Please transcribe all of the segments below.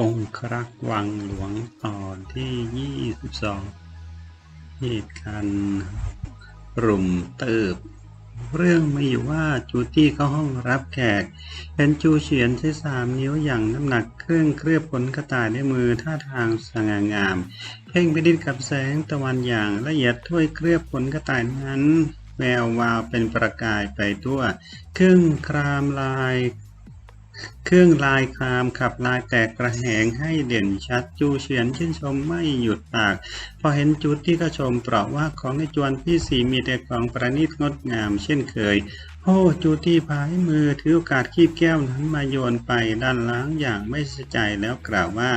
องครักษ์วังหลวงตอนที่ 22 เหตุการณ์รุมเติบ เรื่องมีอยู่ว่าจูตี้เข้าห้องรับแขก เห็นจูเฉียนใช้สามนิ้วอย่างน้ำหนักเครื่องเคลือบขนกระต่ายในมือท่าทางสง่างาม เพ่งไปดิดกับแสงตะวันอย่างละเอียดถ้วยเคลือบขนกระต่ายนั้นแวววาวเป็นประกายไปทั่วเครื่องครามลาย เครื่องลายครามขับลายแตกกระแหงให้เด่นชัดจูเฉียนชื่นชมไม่หยุดปาก พอเห็นจุดที่ก็ชมเปราะว่าของในจวนพี่สีมีแต่ของประณีตงดงามเช่นเคยโอ้จูตี้พายมือถือโอกาสคีบแก้วนั้นมาโยนไปด้านล้างอย่างไม่สนใจแล้วกล่าวว่า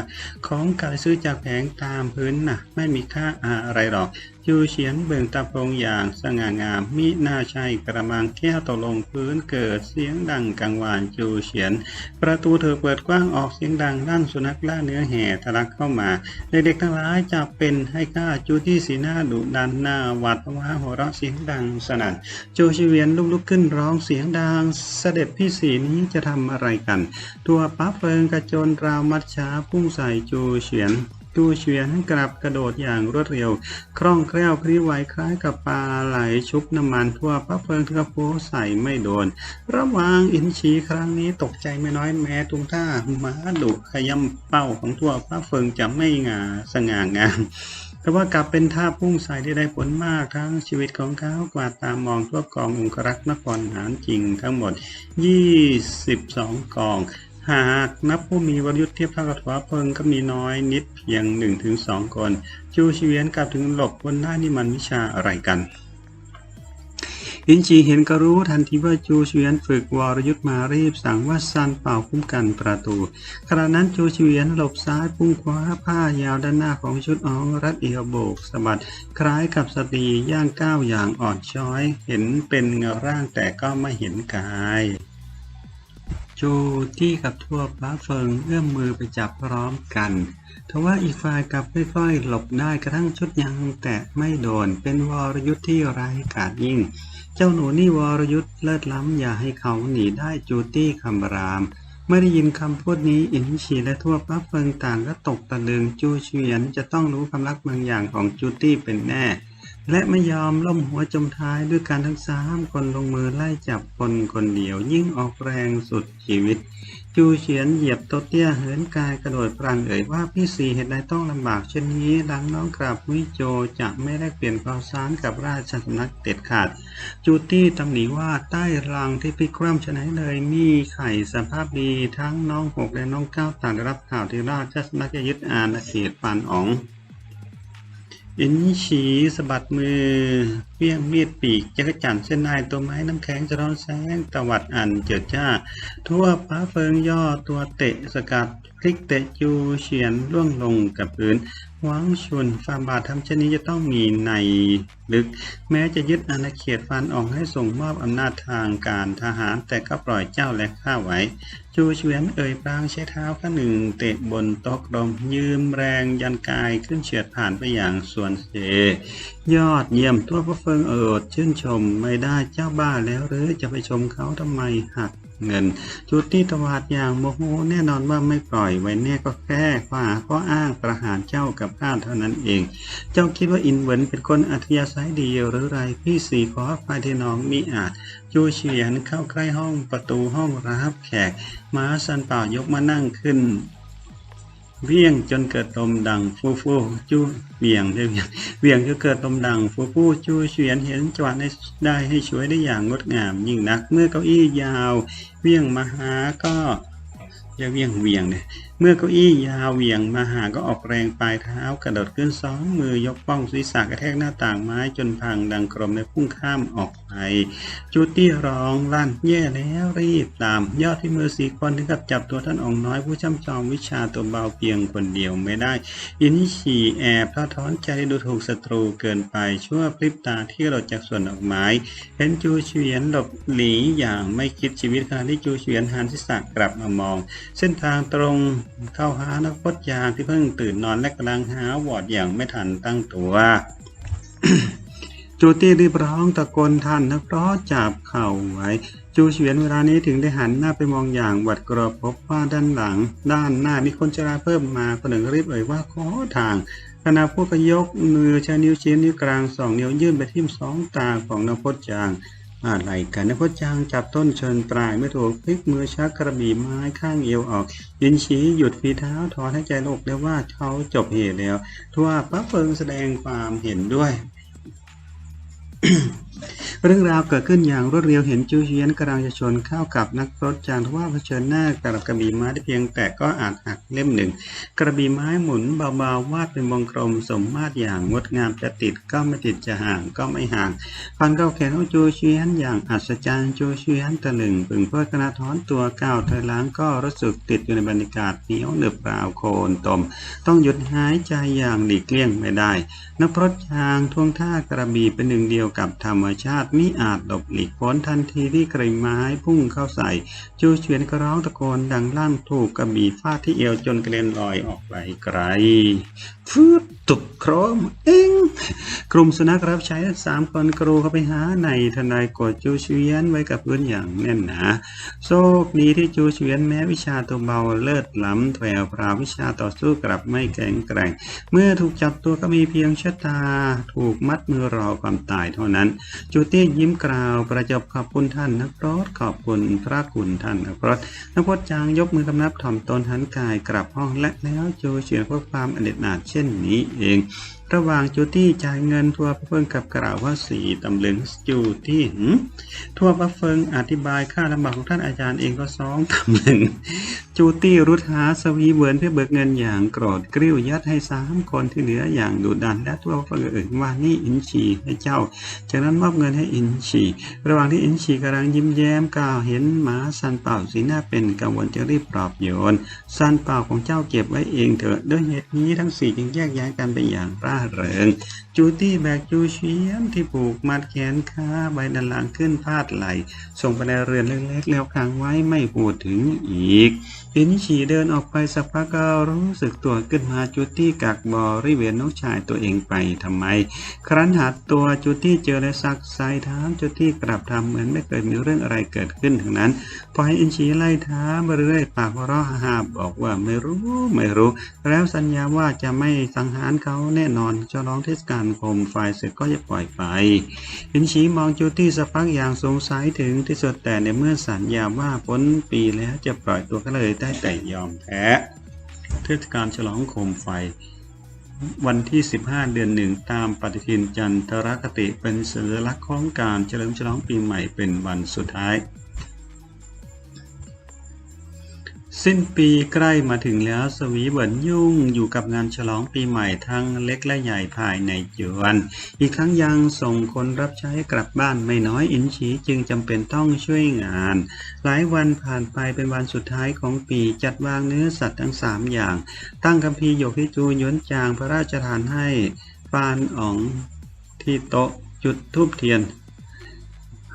ของการซื้อจากแผงตามพื้นน่ะ ไม่มีค่าอะไรหรอกจูเฉียนเบิ่งตาโพงอย่างสง่างาม มิน่าใช่กระมังแก้วตกลงพื้นเกิดเสียงดังกังวานจูเฉียน ประตูเธอเปิดกว้างออกเสียงดังลั่นสุนัขล่าเนื้อแห่ทะลักเข้ามา เด็กๆทั้งหลายจะเป็นให้ข้าจูที่สีหน้าดุดันหน้าหวัดว่าหัวเราะเสียงดังสนั่นจชิเวียนลุกลุกขึ้นร้องเสียงดัง เสด็จพี่สีนี้จะทำอะไรกัน ตัวป้าเฟิงกระโจนราวมัดช้าพุ่งใส่จูเฉียน จูเฉียนกลับกระโดดอย่างรวดเร็ว คล่องแคล่วพริ้วไหวคล้ายกับปลาไหลชุบน้ำมันทั่วป้าเฟิงที่กระโปงใส่ไม่โดน ระหว่างอินชีครั้งนี้ตกใจไม่น้อยแม้ตุงท่าหมาดุขยำเป้าของทั่วป้าเฟิงจะไม่งาสง่างามแต่ว่ากลับเป็นท่าพุ่งใส่ที่ได้ผลมากทั้งชีวิตของเขากวาดตามมองทั่วกององครักษ์นครหารจริงทั้งหมด 22 กอง หากนับผู้มีวรยุทธ์เทียบเท่ากับถวเพิงก็มีน้อยนิดเพียง1-2คน จูชีเวียนกลับถึงหลบบนหน้านี่มันวิชาอะไรกันอินจีเห็นก็รู้ทันทีว่าจูเฉียนฝึกวรยุทธ์มารีบสั่งว่าซันเป่าคุ้มกันประตูขณะนั้นจูเฉียนหลบซ้ายพุ่งคว้าผ้ายาวด้านหน้าของชุดอ๋องรัดเอวโบกสะบัดคล้ายกับสตรีย่างก้าวอย่างอ่อนช้อย เห็นเป็นเงาร่างแต่ก็ไม่เห็นกาย จูที่กับทั่วฟ้าเฟิงเอื้อมมือไปจับพร้อมกันทว่าอีกฝ่ายกลับค่อยๆ หลบได้กระทั่งชุดยังแตะไม่โดน เป็นวรยุทธ์ที่ไร้กาจยิ่ง เจ้าหนูนี่วรยุทธ์เลิศล้ำอย่าให้เขาหนีได้จูตี้คำรามเมื่อได้ยินคำพูดนี้อินชีและทั่วป้าเฟิงต่างก็ตกตะลึงจูเฉียนจะต้องรู้ความลับบางอย่างของจูตี้เป็นแน่ และไม่ยอมล่มหัวจมท้ายด้วยการทั้งสามคนลงมือไล่จับคนคนเดียว ยิ่งออกแรงสุดชีวิต จูเฉียนเหยียบโตเตี้ยเหินกายกระโดดพลันเอ่ยว่าพี่สีเหตุใดต้องลำบากเช่นนี้ดังน้องกราบวิโจจะไม่ได้เปลี่ยนข่าวสารกับราชสำนักเด็ดขาด จูตี้ตำหนิว่าใต้รังที่พี่คร่ำชนะเลยมีไข่สภาพดีทั้งน้องหกและน้องเก้าต่างรับข่าวที่ราชสำนักจะยึดอาณาเขตปานอ๋อง อินฉีสะบัดมือเปี้ยงมีดปีกจักรจันเส้นนายตัวไม้น้ำแข็งจะร้อนแสงตวัดอันเจิดจ้า ทั่วป้าเฟิงย่อตัวเตะสกัดพลิกเตะจูเฉียนล่วงลงกับพื้นหวังชวนฟาบาททำเช่นนี้จะต้องมีในลึก แม้จะยึดอาณาเขตฟันออกให้ส่งมอบอำนาจทางการทหาร แต่ก็ปล่อยเจ้าและข้าไว้ จูเฉียนเอ่ยปรางใช้เท้าข้างหนึ่ง เตะบนโต๊ะลมยืมแรงยันกายขึ้นเฉียดผ่านไปอย่างส่วนเสยอดเยี่ยมตัวพระเฟิงเอิดชื่นชมไม่ได้เจ้าบ้าแล้วหรือจะไปชมเขาทำไมหัก เงินจุดที่ตวาดอย่างโมโหแน่นอนว่าไม่ปล่อยไว้แน่ก็แค่ข้อหาข้ออ้างประหารเจ้ากับข้าเท่านั้นเอง เจ้าคิดว่าอินเวนเป็นคนอัธยาศัยดีหรือไรพี่สีขอฝ่ายที่น้องมิอาจจูเฉียนเข้าใกล้ห้องประตูห้องรับแขกม้าสันเป่ายกมานั่งขึ้นเวียงจนเกิดลมดังฟูฟูจูเวียงเวียงเวียงจนเกิดลมดังฟูฟูจูเฉียนเห็นจังหวะได้ให้ช่วยได้อย่างงดงามยิ่งนัก เมื่อเก้าอี้ยาว เวียงมาหาก็อย่าเวียงเวียงเนี่ย เมื่อเก้าอี้ยาวเหวียงมาหาก็ออกแรงปลายเท้ากระโดดขึ้นสองมือยกป้องศีรษะกระแทกหน้าต่างไม้จนพังดังกรมในพุ่งข้ามออกไปจูตี้ร้องลั่นแย่แล้วรีบตาม ยอดที่มือสีคนถึงกับจับตัวท่านองค์น้อยผู้ช่ำชองวิชาตัวเบาเพียงคนเดียวไม่ได้อินิชีแอบท้อท้อนใจดูถูกศัตรูเกินไปชั่วพริบตาที่หลดจากส่วนดอกไม้เห็นจูเฉียนหลบหลีอย่างไม่คิดชีวิตขณะที่จูเฉียนหันศีรษะกลับมามอง เส้นทางตรงเข้าหานักพจน์ยามที่เพิ่งตื่นนอนและกำลังหาวอดอย่างไม่ทันตั้งตัวจูตี้รีบร้องตะโกนทันนักเพราะจับเข่าไว้จูเฉียนเวลานี้ถึงได้หันหน้าไปมองอย่างหวัดกรอบพบว่าด้านหลัง ด้านหน้ามีคนชราเพิ่มมาคนหนึ่งรีบเอ่ยว่าขอทางขณะพวกก็ยกมือใช้นิ้วชี้นิ้วกลางสองนิ้วยื่นไปทิ่มสองตาของนพจน์จาง อะไรกันนะพจางจับต้นเชิญปลายไม่ถูกพลิกมือชักกระบี่ไม้ข้างเอวออก ยินชี้หยุดฝีเท้าถอนให้ใจโลกแล้วว่าเขาจบเหตุแล้ว ทั่วป้าเพิงแสดงความเห็นด้วย เรื่องราวเกิดขึ้นอย่างรวดเร็วเห็นจูเชียนกำลังจะชนเข้ากับนักรถจางทว่าเผชิญหน้ากับกระบี่ไม้ได้เพียงแต่ก็อาจหักเล่มหนึ่ง กระบี่ไม้หมุนเบาๆวาดเป็นวงกลมสมมาตรอย่างงดงามจะติดก็ไม่ติดจะห่างก็ไม่ห่างฟันเข้าแขนของจูเชียนอย่างอัศจรรย์จูเชียนตะลึงพึงเพื่อคณะถอนตัวก้าวถอยหลังก็รู้สึกติดอยู่ในบรรยากาศเหนียวเหนึบราโคลนตม ต้องหยุดหายใจอย่างหลีกเลี่ยงไม่ได้ นักพรตช้างท่วงท่ากระบี่เป็นหนึ่งเดียวกับธรรมชาติมิอาจหลบหลีกพ้นทันทีที่กระไม้พุ่งเข้าใส่ จูเฉียนก็ร้องตะโกนดังลั่นถูกกระบี่ฟาดที่เอวจนกระเด็นลอยออกไปไกล ฟืดตุบโครมเอ็งกลุ่มสุนัขรับใช้สามคนกรูเข้าไปหาในทนายกดจูเฉียนไว้กับพื้นอย่างแน่นหนาโชคดีที่จูเฉียนแม้วิชาตัวเบาเลิศล้ำแถวพราวิชาต่อสู้กลับไม่แข็งแกร่ง เมื่อถูกจับตัวก็มีเพียงชะตา ถูกมัดมือรอความตายเท่านั้น จูเตี้ยยิ้มกล่าวประจบขอบคุณท่านนักรถขอบคุณพระคุณท่านนักรถนักพจน์จางยกมือกำนับถ่อมตนหันกายกลับห้องและแล้วจูเฉียนเพื่อความอเนจนาเช่นนี้เอง ระหว่างจูตี้จ่ายเงินทัวร์เฟิงกับกล่าวว่าสี่ตำลึงจูตี้ทัวร์พระเฟิงอธิบายค่าลำบากของท่านอาจารย์เองก็สองตำลึง จูตี้รุดหาสวีเวิร์นเพื่อเบิกเงินอย่างกรธกริ้วยัดให้สามคนที่เหลืออย่างดุดันและทั่วเฟิงเอ่ยว่านี่อินชีให้เจ้า จากนั้นมอบเงินให้อินชีระหว่างที่อินชีกำลังยิ้มแย้มกล่าวเห็นหมาซันเป่าสีหน้าเป็นกังวลจะรีบปลอบโยนซันเป่าของเจ้าเก็บไว้เองเถอะด้วยเหตุนี้ทั้งสี่จึงแยกย้ายกันไปอย่างร่าเริงจูตี้แบกจูเชียนที่ผูกมัดแขนขาใบด้านหลังขึ้นพาดไหล ส่งไปในเรือนเล็กๆแล้วค้างไว้ไม่พูดถึงอีกอินชีเดินออกไปสักพักก็รู้สึกตัวขึ้นมาจูตี้กักบอริเวณน้องชายตัวเองไปทำไม ครั้นหาตัวจูตี้เจอและซักไซถามจูตี้กลับทำเหมือนไม่เคยมีเรื่องอะไรเกิดขึ้นทั้งนั้น พอให้อินชีไล่ท้ามาเรื่อยปากร้อหาบอกว่าไม่รู้ไม่รู้ แล้วสัญญาว่าจะไม่สังหารเขาแน่นอนจะร้องเทศกาลโคมไฟเสร็จก็จะปล่อยไปอินชีมองจูตี้สักพักอย่างสงสัยถึงที่สุดแต่ในเมื่อสัญญาว่าพ้นปีแล้วจะปล่อยตัวก็เลยได้แต่ยอมแพ้เทศกาลฉลองโคมไฟ วันที่ 15 เดือนหนึ่งตามปฏิทินจันทรคติเป็นสัญลักษณ์ของการเฉลิมฉลองปีใหม่เป็นวันสุดท้าย สิ้นปีใกล้มาถึงแล้วสวีเบิร์นยุ่งอยู่กับงานฉลองปีใหม่ทั้งเล็กและใหญ่ภายในจวน อีกทั้งยังส่งคนรับใช้กลับบ้านไม่น้อยอินชีจึงจำเป็นต้องช่วยงาน หลายวันผ่านไปเป็นวันสุดท้ายของปีจัดวางเนื้อสัตว์ทั้งสามอย่าง ตั้งคัมภีร์หยกที่จูยวนจางพระราชทานให้ฟานอ๋องที่โต๊ะจุดทูบเทียน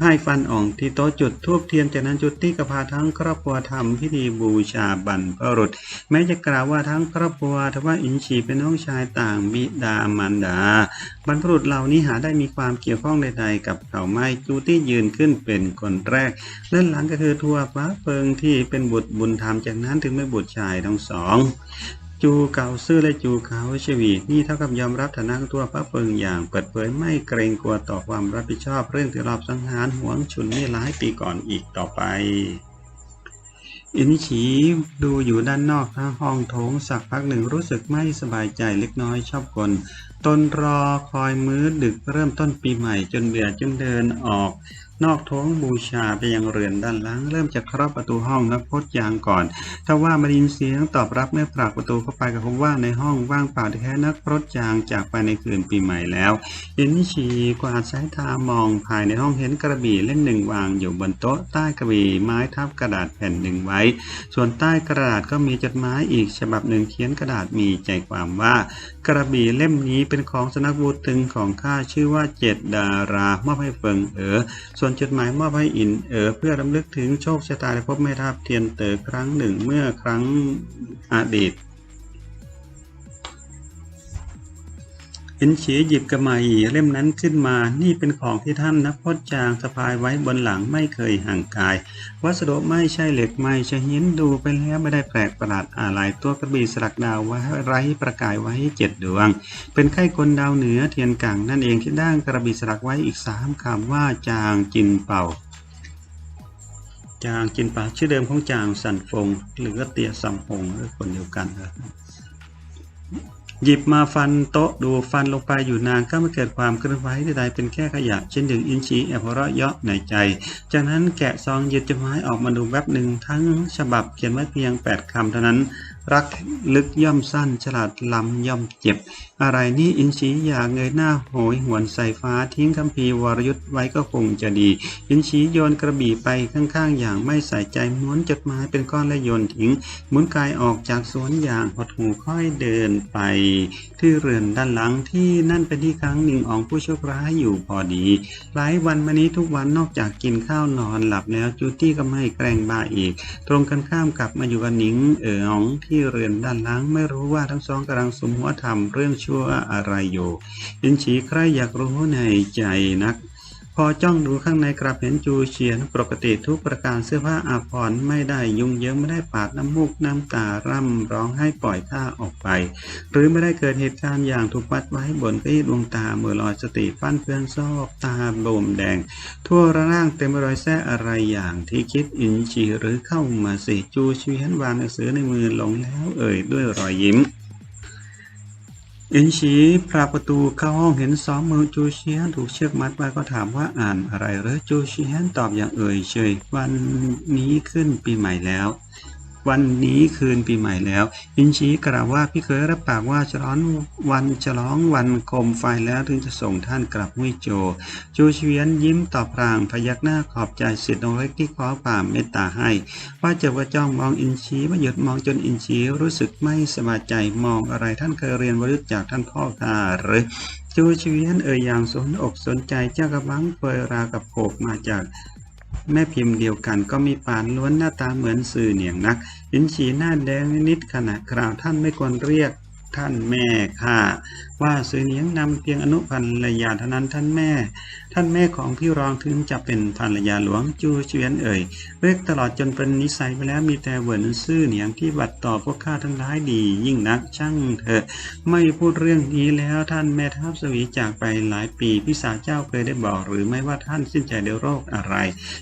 ให้ฟันอ่องที่โต๊ะจุดทูบเทียนจากนั้นจุดที่กระพาทั้งครอบครัวทำพิธีบูชาบรรพบุรุษแม้จะกล่าวว่าทั้งครอบครัวทว่าอินชีเป็นน้องชายต่างบิดามารดา บรรพบุรุษเหล่านี้หาได้มีความเกี่ยวข้องใดๆกับเขาไม่จูที่ยืนขึ้นเป็นคนแรกเลื่อนหลังก็คือทัวฟ้าเฟิงที่เป็นบุตรบุญธรรมจากนั้นถึงไม่บุตรชายทั้งสอง จูเก่าซื่อและจูเขาชวีนี่เท่ากับยอมรับฐานะของตัวพระเฟิงอย่างเปิดเผยไม่เกรงกลัวต่อความรับผิดชอบเรื่องที่รอบสังหารหวงชุนนี่หลายปีก่อนอีกต่อไปอินฉีดูอยู่ด้านนอกทางห้องโถงสักพักหนึ่งรู้สึกไม่สบายใจเล็กน้อยชอบกลตนรอคอยมื้อดึกเริ่มต้นปีใหม่จนเบื่อจึงเดินออก นอกโถงบูชาไปยังเรือนด้านล่าง เริ่มจากเคาะประตูห้องนักพจน์ยางก่อนถ้าว่ามาไดยินเสียงตอบรับเมื่อผลักประตูเข้าไปก็พบว่าในห้องว่างเปล่าแท้นักพจน์ยางจากไปในคืนปีใหม่แล้วเอินชีกวาดสายตามองภายในห้องเห็นกระบี่เล่มหนึ่งวางอยู่บนโต๊ะใต้กระบี่ไม้ทับกระดาษแผ่นหนึ่งไว้ ส่วนใต้กระดาษก็มีจดหมายอีกฉบับหนึ่งเขียนกระดาษมีใจความว่า กระบี่เล่มนี้เป็นของสนักบูตึงของข้าชื่อว่าเจ็ดดารามอบให้เฟิงเอ๋อส่วนจดหมายมอบให้อินเอ๋อเพื่อรำลึกถึงโชคชะตาได้พบแม่ทัพเทียนเต๋อครั้งหนึ่งเมื่อครั้งอดีต เอ็นเฉียหยิบกระไหมเล่มนั้นขึ้นมา นี่เป็นของที่ท่านนักพจน์จางสะพายไว้บนหลังไม่เคยห่างกาย วัสดุไม่ใช่เหล็กไม่ใช่หินดูไปแล้วไม่ได้แปลกประหลาดอะไรตัวกระบี่สลักดาวไว้ไร้ประกายไว้เจ็ดดวง เป็นไข้คนดาวเหนือเทียนกังนั่นเองที่ด้านกระบี่สลักไว้อีกสามคำว่าจางจินเป่าจางจินเป่าชื่อเดิมของจางสันฟงหรือเตียสัมพงหรือคนเดียวกันครับ หยิบมาฟันโต๊ะดูฟันลงไปอยู่นานก็ไม่เกิดความเคลื่อนไหวใดๆเป็นแค่ขยะ เช่นดึงอินชีแอบหัวเราะเยาะในใจ จากนั้นแกะซองหยิบจดหมายออกมาดูแวบหนึ่งทั้งฉบับเขียนไว้เพียง 8คำเท่านั้น รักลึกย่อมสั้น ฉลาดล้ำย่อมเจ็บ อะไรนี่อินชีอยากเงยหน้าโหยหวนใส่ฟ้าทิ้งคำพีร์วรยุทธ์ไว้ก็คงจะดี อินชีโยนกระบี่ไปข้างๆ อย่างไม่ใส่ใจม้วนจดหมายเป็นก้อนและโยนทิ้งหมุนกายออกจากสวนอย่างหดหูค่อยเดินไป ที่เรือนด้านหลังที่นั่นเป็นที่ครั้งหนึ่งของผู้โชคร้ายอยู่พอดี หลายวันมานี้ทุกวันนอกจากกินข้าวนอนหลับแล้วจูตี้ก็ไม่แกล้งบ้าอีก ตรงกันข้ามกลับมาอยู่กับหนิงเอ๋อองที่เรือนด้านหลัง ไม่รู้ว่าทั้งสองกำลังสมหัวทำเรื่องชั่วอะไรอยู่ยินฉีใครอยากรู้ในใจนัก พอจ้องดูข้างในกลับเห็นจูเฉียนปกติทุกประการเสื้อผ้าอาภรณ์ไม่ได้ยุ่งเยิ้มไม่ได้ปาดน้ำมูกน้ำตาร่ำร้องให้ปล่อยท่าออกไป หรือไม่ได้เกิดเหตุการณ์อย่างถูกวัดไว้บนกี้ดวงตาเมื่อลอยสติฟันเพื่อนซอกตาโบมแดง ทั่วร่างเต็มไปรอยแส้อะไรอย่างที่คิดอินชีหรือเข้ามาสิจูเฉียนวางหนังสือในมือลงแล้วเอ่ยด้วยรอยยิ้ม อินชีพราประตูเข้าห้องเห็นสองมือจูเชียนถูกเชือกมัดไว้ก็ถามว่าอ่านอะไรหรือจูเชียนตอบอย่างเอ่ยเฉยวันนี้ขึ้นปีใหม่แล้ว วันนี้คืนปีใหม่แล้ว อินชีกล่าวว่าพี่เคยรับปากว่าจะร้อนวันจะร้องวันคมไฟแล้วถึงจะส่งท่านกลับห้วยโจ จูเชียนยิ้มตอบพลางพยักหน้าขอบใจสิทธิ์องเล็กที่ขอความเมตตาให้ ว่าจะว่าจ้องมองอินชีมาหยุดมองจนอินชีรู้สึกไม่สบายใจมองอะไรท่านเคยเรียนวรุษจากท่านพ่อข้าหรือจูเชียนเอ่ยอย่างสนอกสนใจเจ้ากระบังเฟยรากับโขกมาจาก แม่พิมพ์เดียวกันก็มีปานล้วนหน้าตาเหมือนสื่อเหนียงนักอินฉีหน้าแดงนิดขณะคราวท่านไม่ควรเรียกท่านแม่ค่ะ ว่าสื่อเนียงนำเพียงอนุพันรยาเท่านั้นท่านแม่ ท่านแม่ของพี่รองถึงจะเป็นภรรยาหลวงจูเฉียนเอ่ยเรียกตลอดจนเป็นนิสัยไปแล้วมีแต่เหวินซื่อเนียงที่บัดต่อพวกข้าทั้งหลายดี ยิ่งนักช่างเถอะ ไม่พูดเรื่องนี้แล้วท่านแม่ทัพสวีจากไปหลายปีพี่สาวเจ้าเคยได้บอก หรือไม่ว่าท่านสิ้นใจด้วยโรคอะไร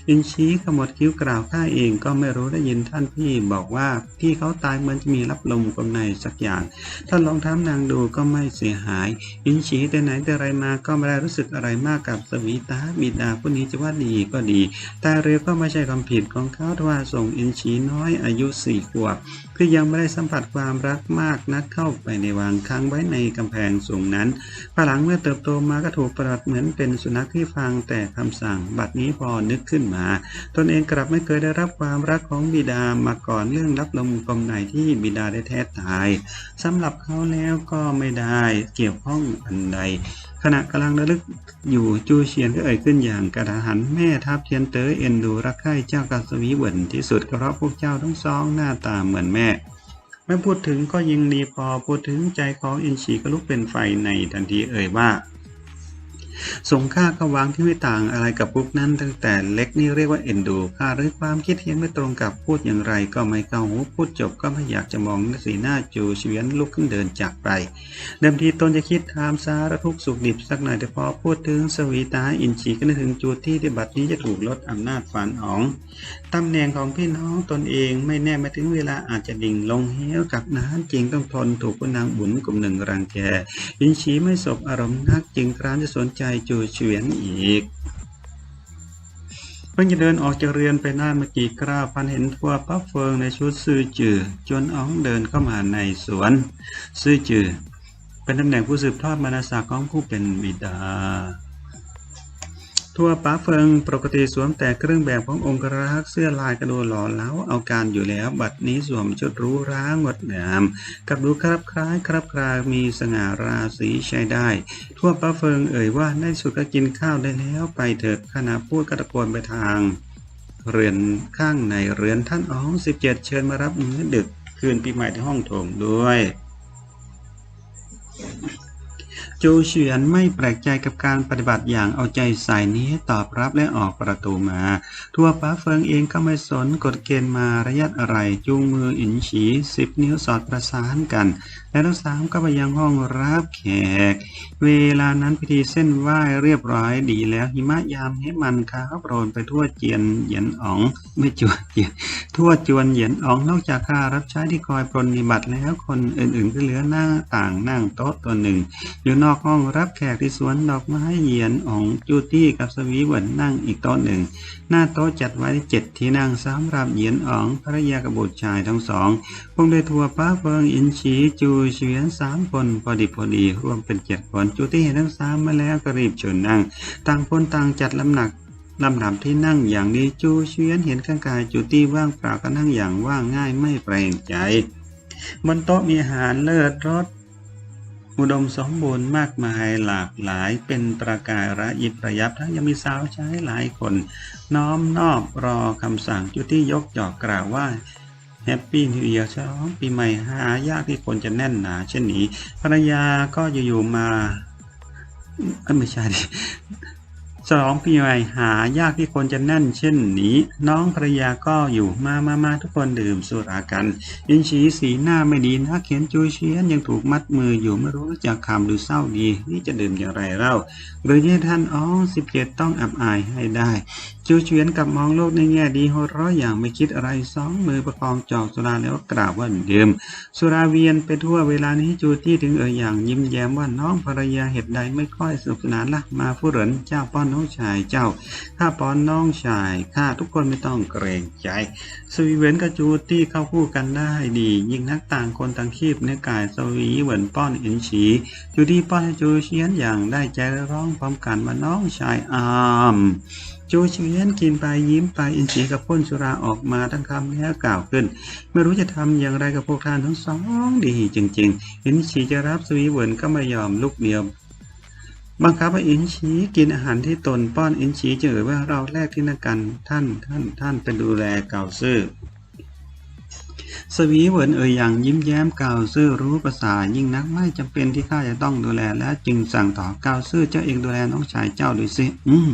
อินชี้ขมวดคิ้วกล่าวข้าเองก็ไม่รู้ได้ยินท่านพี่บอกว่าพี่เขาตายเหมือนจะมีรับลมกลในสักอย่าง ท่านลองถามนางดูก็ไม่เสียหายอินฉีแต่ไหนแต่ไรมาก็ไม่ได้รู้สึกอะไรมากกับสวีตาบิดาผู้นี้จะว่าดีก็ดี แต่เรือก็ไม่ใช่ความผิดของเขาทว่าส่งอินฉีน้อยอายุสี่ขวบคือยังไม่ได้สัมผัสความรักมากนักเข้าไปในวังค้างไว้ในกำแพงสูงนั้นภายหลังเมื่อเติบโตมาก็ถูกประหลาดเหมือนเป็นสุนัขที่ฟังแต่คำสั่ง บัดนี้พอนึกขึ้นมา ตนเองกลับไม่เคยได้รับความรักของบิดามาก่อนเรื่องรับลมกลมไหนที่บิดาได้แท้ตายสำหรับเขาแล้วก็ไม่ได้เกี่ยวข้องอันใด ขณะกำลังระลึกอยู่จูเฉียนก็เอ่ยขึ้นอย่างกระดหันแม่ทัพเทียนเต๋อเอ็นดูรักใคร่เจ้ากัสวีเหวินที่สุดเพราะพวกเจ้าทั้งสองหน้าตาเหมือนแม่ไม่พูดถึงก็ยิงดีพอพูดถึงใจของอินชีก็ลุกเป็นไฟในทันทีเอ่ยว่า สงค่าก็วางที่ไม่ต่างอะไรกับพวกนั้น ตั้งแต่เล็กนี่เรียกว่าเอ็นดูค่าหรือความคิดเห็นไม่ตรงกับพูดอย่างไร ก็ไม่เข้าหูพูดจบก็ไม่อยากจะมองสีหน้าจูเฉียนลุกขึ้นเดินจากไป เดิมทีตนจะคิดถามสารทุกสุขดิบสักหน่อยแต่พอพูดถึงสวีตาอินชีก็นึกถึงจูที่ที่บัดนี้จะถูกลดอำนาจฝันอ๋อง ตำแหน่งของพี่น้องตนเองไม่แน่ไม่ถึงเวลาอาจจะดิ่งลงเหวกับน้ำจริงต้องทนถูกผู้นางบุญกลุ่มหนึ่งรังแกอินชีไม่สบอารมณ์นักจึงคร้านจะสนใจจูเฉียนอีกเพิ่งจะเดินออกจากเรือนไปหน้าเมื่อกี้กล้าพันเห็นทัวปั๊บเฟิงในชุดซื่อจือจนอ๋องเดินเข้ามาในสวน ซื่อจือเป็นตำแหน่งผู้สืบทอดมรรณศักดิ์ของผู้เป็นบิดา ทั่วป้าเฟิงปกติสวมแต่เครื่องแบบขององค์รักษ์เสื้อลายกระโดหล่อเหลาเอาการอยู่แล้ว บัดนี้สวมชุดรู้ร้างดงาม กับดูครับคล้ายครับคลามีสง่าราศีใช้ได้ ทั่วป้าเฟิงเอ่ยว่าในสุดก็กินข้าวได้แล้วไปเถิดขณะพูดกระโกนไปทาง เรือนข้างในเรือนท่านอ๋องสิบเจ็ดเชิญมารับมื้อดึกคืนปีใหม่ที่ห้องโถงด้วย จูเฉียนไม่แปลกใจกับการปฏิบัติอย่างเอาใจใส่นี้ตอบรับและออกประตูมา ทัวป้าเฟิงเองก็ไม่สนกฎเกณฑ์มาระยะอะไรจูงมืออินฉีสิบนิ้วสอดประสานกัน และทั้งสามก็ไปยังห้องรับแขก เวลานั้นพิธีเส้นไหว้เรียบร้อยดีแล้วหิมะยามให้มันขาวโปรนไปทั่วเจียนเหยียนอ๋องไม่จวดเจียนทั่วจวนเหยียนอ๋องนอกจากข้ารับใช้ที่คอยปรนนิบัติแล้วคนอื่นๆก็เหลือหน้าต่างนั่งโต๊ะตัวหนึ่งอยู่นอกห้องรับแขกที่สวนดอกไม้เหยียนอองจูตี้กับสวีเหวินนั่งอีกโต๊ะหนึ่ง หน้าโต๊ะจัดไว้เจ็ดที่นั่งสำหรับเหยียนอ๋องภรรยากับบุตรชายทั้งสองพงได้ทัวป้าเฟิงอินฉีจูเฉียนสามคนพอดีพอดีรวมเป็นเจ็ดคนจูตี้เห็นทั้งสามมาแล้วก็รีบเชิญนั่ง ต่างคนต่างจัดลำหนักลำดับที่นั่งอย่างดีจูเฉียนเห็นข้างกายจูตี้ว่างเปล่าก็นั่งอย่างว่างง่ายไม่เกรงใจบนโต๊ะมีอาหารเลิศรส อุดมสมบูรณ์มากมายหลากหลายเป็นประกายระยิบระยับทั้งยังมีสาวใช้หลายคน น้อมนอบรอคำสั่งจุดที่ยกจอกกล่าวว่าแฮปปี้นิวเวีย r ฉลองปีใหม่หายากที่คนจะแน่นหนาเช่นนี้ภรรยาก็อยู่ๆมาไม่ใช่ดิ ฉลองปีใหม่หายากที่คนจะแน่นเช่นนี้ น้องภรรยาก็อยู่มามามาทุกคนดื่มสุรากันยินชีสีหน้าไม่ดีนะเขียนจุยเชียนยังถูกมัดมืออยู่ไม่รู้จะคำหรือเศร้าดี นี่จะดื่มอย่างไรเล่าหรือเนี่ท่านอ๋อสิบเจ็ดต้องอับอายให้ได้ จูเฉียนกับมองโลกในแง่ดีหัวเราะอย่างไม่คิดอะไรสองมือประคองจอกสุราแล้วกล่าวว่าเดิม สุราเวียนไปทั่วเวลานี้จูตี้ถึงเอ่ยอย่างยิ้มแย้มว่าน้องภรรยาเหตุใดไม่ค่อยสนุกสนานละมาผู้เหรินเจ้าป้อนน้องชายเจ้าข้าป้อนน้องชายข้าทุกคนไม่ต้องเกรงใจสวีเวนกับจูตี้เข้าคู่กันได้ดี ยิ่งนักต่างคนต่างคีบในกายสวีเหวินป้อนอินฉีจูตี้ป้อนจูเฉียนอย่างได้ใจร้องพร้อมกันว่าน้องชายอามจูเฉียนกินไปยิ้มไปอินทรีกับพ่นสุราออกมาทั้งคำแล้วกล่าวขึ้น ไม่รู้จะทำอย่างไรกับพวกท่านทั้งสองดีจริง ๆ อินชีจะรับสวีเวินก็ไม่ยอมลุกเดียวบังคับให้อินชีกินอาหารที่ตนป้อนอินชีจะเอ่ยว่าเราแลกที่นักกันท่านท่านท่านเป็นดูแลเก่าซื่อ สวีเหวินเอ่ยอย่างยิ้มแย้มกาวซื่อรู้ภาษายิ่งนักไม่จำเป็นที่ข้าจะต้องดูแลและจึงสั่งต่อกาวซื่อเจ้าเองดูแลน้องชายเจ้าด้วยสิอืม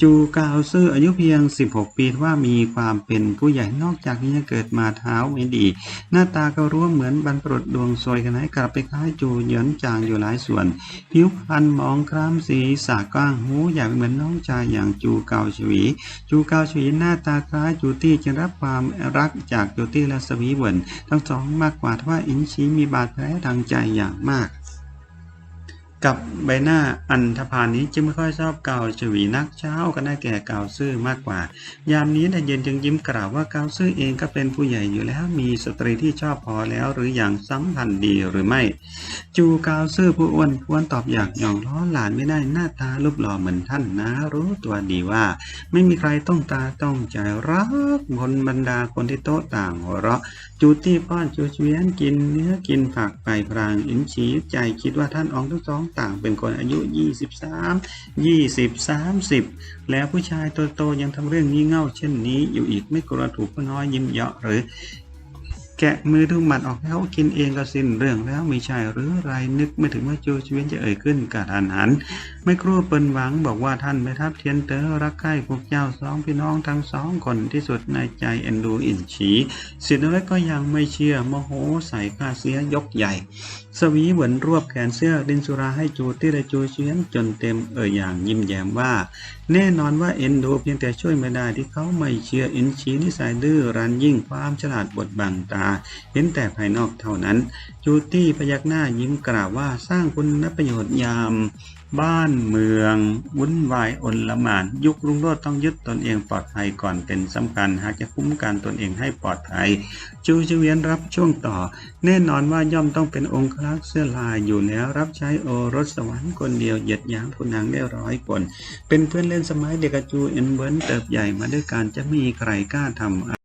จูกาวซื่ออายุเพียง 16 ปีว่ามีความเป็นผู้ใหญ่นอกจากนี้ยังเกิดมาเท้าไม่ดี หน้าตาก็ร่วมเหมือนบรรพบุรุษดวงซวยกันให้กลับไปคล้ายจูเหยินจางอยู่หลายส่วน ผิวพรรณมองคล้ำสีสากว้างหูอยากเหมือนน้องชายอย่างจูเกาชวี จูเกาชวีหน้าตาคล้ายจูตี้จึงรับความรักจากจูตี้และสวีวน ทั้งสองมากกว่าทว่าอินชีมีบาดแผลทางใจอย่างมาก กับใบหน้าอันธพาลนี้จึงไม่ค่อยชอบเกาชวีนักเช้าก็ได้แก่เกาซื่อมากกว่า ยามนี้นายเย็นจึงยิ้มกล่าวว่าเกาซื่อเองก็เป็นผู้ใหญ่อยู่แล้วมีสตรีที่ชอบพอแล้วหรืออย่างสัมพันธ์ดีหรือไม่ จูเกาซื่อผู้อ้วนท้วนตอบอย่างหยองล้อหลานไม่ได้หน้าตารูปหล่อเหมือนท่านนะ รู้ตัวดีว่า ไม่มีใครต้องตาต้องใจรักบนบรรดาคนที่โต๊ะต่างหัวเราะ จูตี้ป้อนจูเฉียนกินเนื้อกินผักไปพรางอินชีใจคิดว่าท่านอองทั้งสองต่างเป็นคนอายุ 23 20 30 แล้วผู้ชายโตๆยังทำเรื่องงี่เง่าเช่นนี้อยู่อีกไม่กลัวถูกผู้น้อยยิ้มเยาะหรือ แกะมือทุกหมัดออกแล้วกินเองก็สิ้นเรื่องแล้วมีชายหรือไรนึกไม่ถึงว่าจูเฉียนจะเอ่ยขึ้นกระทันหัน ไม่ครู่เปิ้นหวังบอกว่าท่านไม่ทับเทียนเตอรักใกล้พวกเจ้าสองพี่น้องทั้งสองคนที่สุดในใจเอ็นดูอินฉีสิทธิ์น้อยก็ยังไม่เชื่อโมโหใส่ข้าเสียยกใหญ่ สวีเหวินรวบแขนเสื้อดินสุราให้จูตี้และจูเชียนจนเต็มเอ่ยอย่างยิ้มแย้มว่า แน่นอนว่าเอ็นดูเพียงแต่ช่วยไม่ได้ที่เขาไม่เชื่ออินชีนิสัยดื้อรั้นยิ่งความฉลาดบดบังตา เห็นแต่ภายนอกเท่านั้น จูตี้พยักหน้ายิ้มกล่าวว่าสร้างคุณประโยชน์ยาม บ้านเมืองวุ่นวายอนละหมาน ยุครุ่งโรจน์ต้องยึดตนเองปลอดภัยก่อนเป็นสำคัญ หากจะคุ้มกันตนเองให้ปลอดภัย จูเฉวียนรับช่วงต่อ แน่นอนว่าย่อมต้องเป็นองค์ลักษ์เสื้อลายอยู่แล้วรับใช้โอรสสวรรค์คนเดียวเหยียดยามคุณนางได้ร้อยคน เป็นเพื่อนเล่นสมัยเด็กจูเอ็นเวิร์นเติบใหญ่มาด้วยกันจะมมีใครกล้าทำ